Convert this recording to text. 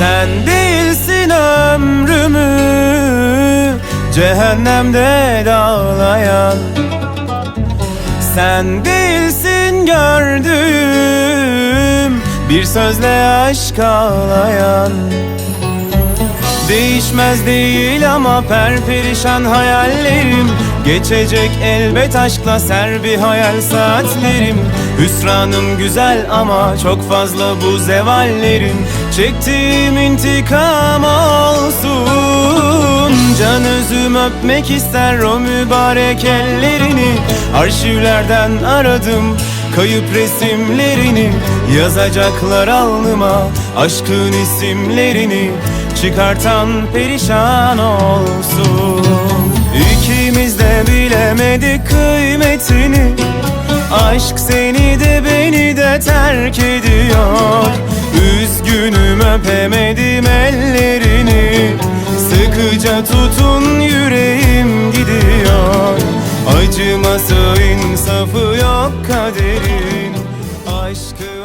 Sen değilsin ömrümü Cehennemde dağlayan. Sen değilsin gördüğüm Bir sözle aşk ağlayan. Değişmez değil ama perperişan hayallerim. Geçecek elbet aşkla ser bir hayal saatlerim Hüsranım güzel ama çok fazla bu zevallerim Çektiğim intikam olsun. Can özüm öpmek ister o mübarek ellerini. Arşivlerden aradım kayıp resimlerini. Yazacaklar alnıma aşkın isimlerini. Çıkartan perişan olsun. İkimiz de bilemedik kıymetini. Aşk seni terk ediyor? Üzgünüm öpemedim ellerini. Sıkıca tutun yüreğim gidiyor. Acıması insafı yok kaderin. Aşkı